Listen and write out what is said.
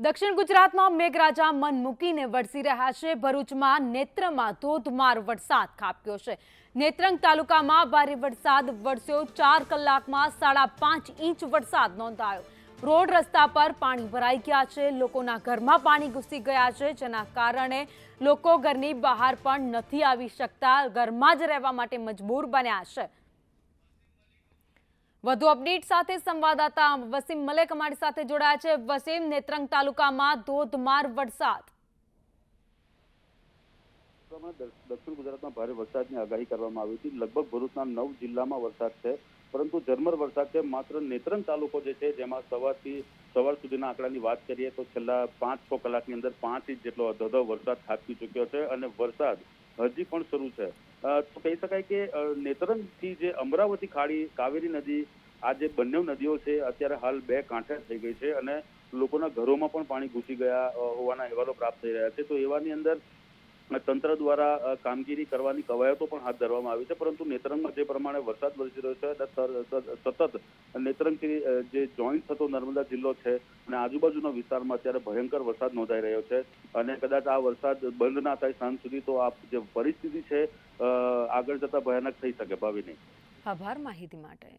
દક્ષિણ ગુજરાતમાં મેઘરાજા મન મૂકીને વરસી રહ્યા છે. ભરૂચમાં નેત્રમાં ધોધમાર વરસાદ ખાબક્યો છે. નેત્રંગ તાલુકામાં ભારે વરસાદ વરસ્યો. ચાર કલાકમાં સાડા પાંચ ઇંચ વરસાદ નોંધાયો. રોડ રસ્તા પર પાણી ભરાઈ ગયા છે. લોકોના ઘરમાં પાણી ઘૂસી ગયા છે, જેના કારણે લોકો ઘરની બહાર પણ નથી આવી શકતા. ઘરમાં જ રહેવા માટે મજબૂર બન્યા છે. વધુ અપડેટ સાથે સંવાદદાતા વસીમ મલેક અમારી સાથે જોડાયા છે. વસીમ, નેત્રંગ તાલુકામાં ધોધમાર વરસાદ. દક્ષિણ ગુજરાતમાં ભારે વરસાદની આગાહી કરવામાં આવી હતી. લગભગ ભરૂચના નવ જિલ્લામાં વરસાદ છે, પરંતુ ઝરમર વરસાદ છે. માત્ર નેત્રંગ તાલુકો જે છે, જેમાં સવારથી, સવાર સુધીના આંકડાની વાત કરીએ તો છેલ્લા પાંચ, છ કલાકની અંદર પાંચ ઇંચ જેટલો અધધો વરસાદ ખાબકી ચૂક્યો છે અને વરસાદ હજી પણ શરૂ છે. તો કહી શકાય કે નેત્રંગથી જે અમરાવતી ખાડી, કાવેરી નદી આ જે બંને નદીઓ છે, અત્યારે હાલ બે કાંઠે થઈ ગઈ છે અને લોકોના ઘરોમાં પણ પાણી ઘૂસી ગયા હોવાના અહેવાલો પ્રાપ્ત થઈ રહ્યા છે. તો એવાની અંદર તંત્ર દ્વારા કામગીરી કરવાની કવાયતો પણ હાથ ધરવામાં આવી છે. પરંતુ નેત્રંગમાં જે પ્રમાણે વરસાદ વરસી રહ્યો છે સતત નેત્રંગથી જે જોઈન્ટ થતો નર્મદા જિલ્લો છે અને આજુબાજુના વિસ્તારમાં અત્યારે ભયંકર વરસાદ નોંધાઈ રહ્યો છે અને કદાચ આ વરસાદ બંધ ના થાય સાંજ સુધી તો આ જે પરિસ્થિતિ છે આગળ જતા ભયાનક થઈ શકે ભાવિની આભાર માહિતી માટે.